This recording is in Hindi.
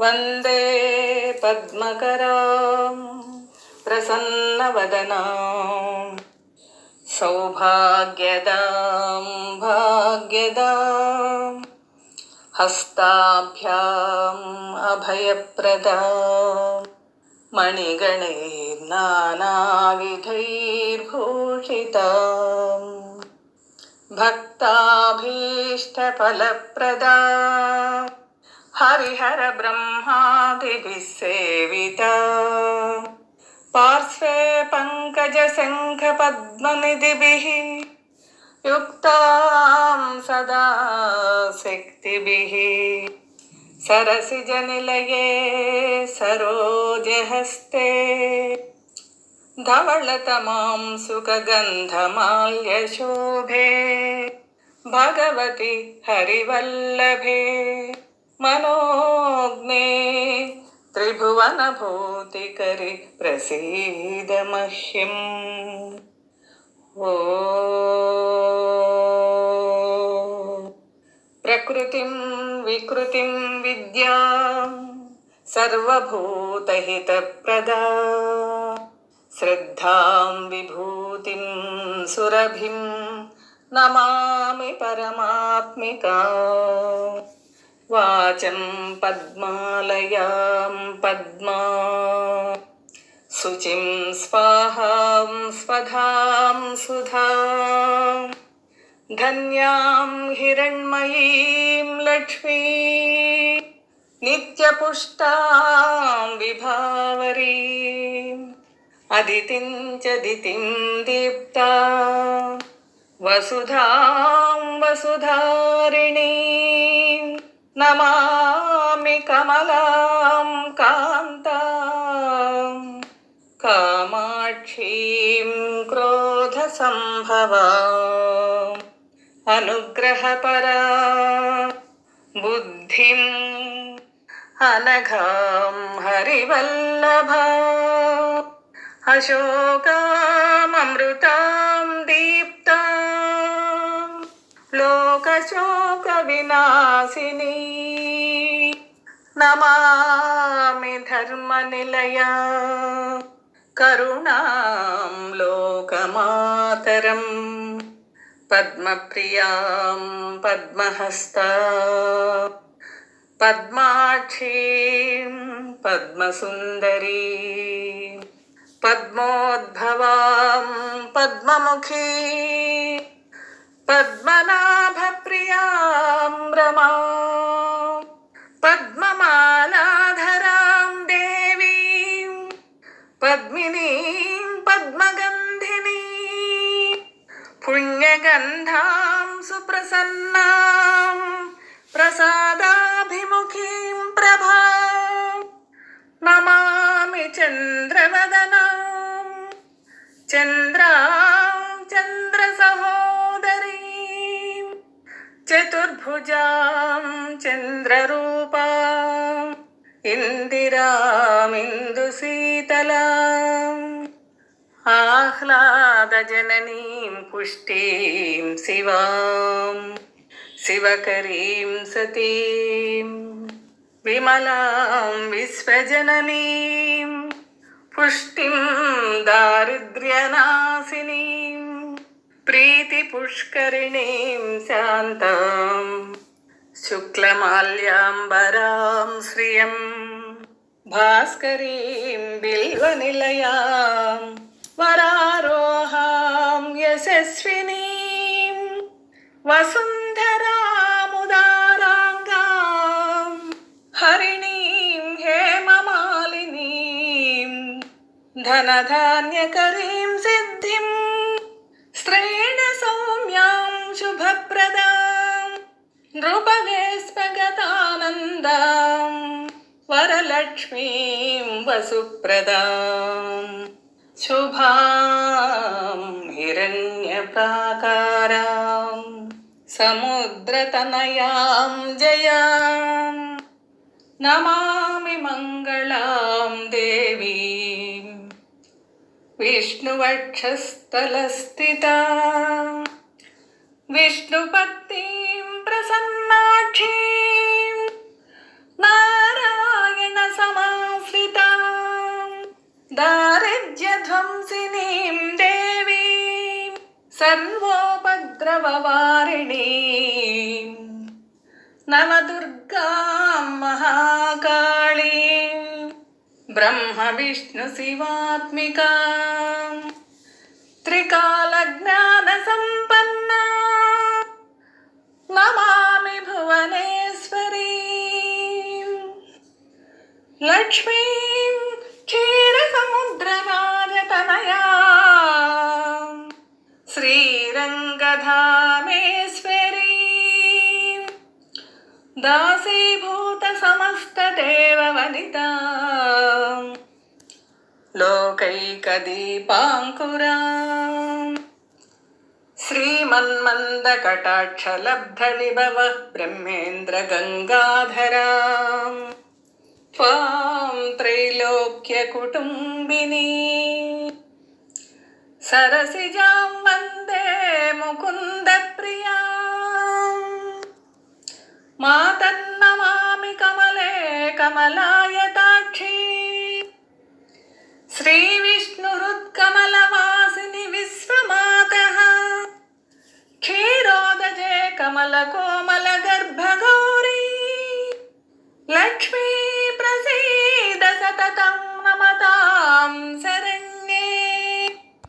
वन्दे पद्मकरां प्रसन्नवदनां सौभाग्यदां भाग्यदां हस्ताभ्याम् अभयप्रदा मणिगणैर्नानाविधैर्भूषिताम् भक्ताभीष्टफलप्रदा हरिहरब्रह्मादिभिः सेविता पार्श्वे पङ्कजशङ्खपद्मनिधिभिः युक्तां सदा शक्तिभिः सरसिजनिलये सरोजहस्ते। धवळतमां सुखगन्धमाल्यशोभे। भगवति हरिवल्लभे। मनोज्ञे त्रिभुवनभूतिकरि प्रसीद मह्यम्। ओ। प्रकृतिं विकृतिं विद्यां सर्वभूतहितप्रदा। श्रद्धां विभूतिं सुरभिं नमामि परमात्मिका। वाचं पद्मालयां पद्मा। शुचिं स्वाहां स्वधां सुधाम् धन्यां हिरण्मयीं लक्ष्मी। नित्यपुष्टां विभावरीम् अदितिं च दितिं दीप्ता। वसुधां वसुधारिणीं। नमामि कमलां कान्ताम् कामाक्षीं क्रोधसम्भवा अनुग्रहपरा बुद्धिम् अनघां हरिवल्लभा अशोकाममृतां दीप्ता लोकशोकविनाशिनी नमामि धर्मनिलया। करुणां लोकमातरम्। पद्मप्रियाँ पद्महस्ता। पद्माक्षीं पद्मसुन्दरी। पद्मोद्भवां पद्ममुखी। पद्मनाभप्रियाँ रमा। पद्मिनीं पद्मगन्धिनी। पुण्यगन्धां सुप्रसन्नां। प्रसादाभिमुखीं प्रभा। नमामि चन्द्रवदनां। चन्द्रां चन्द्रसहोदरीं। चतुर्भुजां चन्द्ररूपाम् इन्दिरामिन्दुशीतलाम् आह्लादजननीं पुष्टिं शिवां, शिवकरीं सतीं, विमलां विश्वजननीं, पुष्टिं दारिद्र्यनाशिनीं, प्रीतिपुष्करिणीं शान्तां, शुक्लमाल्याम्बरां श्रियम् भास्करीं बिल्वनिलयां వరారోహాం యశస్వినీం. వసుంధరాముదారాంగాం హరిణీం హేమమాలినీం. ధనధాన్యకరీం సిద్ధిం. స్త్రేణ సౌమ్యాం శుభప్రదాం. నృపవేస్మగతానందాం వరలక్ష్మీం వసుప్రదాం. शुभां हिरण्यप्राकारां समुद्रतनयां जयां नमामि मङ्गलां देवीं विष्णुवक्षस्थलस्थिता विष्णुपत्नीं सर्वोपद्रववारिणी नवदुर्गां महाकाली ब्रह्मविष्णुशिवात्मिका त्रिकालज्ञानसम्पन्ना नमामि भुवनेश्वरी लक्ष्मीं दासीभूतसमस्तदेववनिता लोकैकदीपाङ्कुरा श्रीमन्मन्दकटाक्षलब्धनिभवः ब्रह्मेन्द्रगङ्गाधरा त्वां त्रैलोक्यकुटुम्बिनी सरसिजां वन्दे मुकुन्दप्रिया कमलायताक्षी श्रीविष्णुहृत्कमलवासिनि विश्वमातः। क्षीरोदजे कमलकोमलगर्भगौरी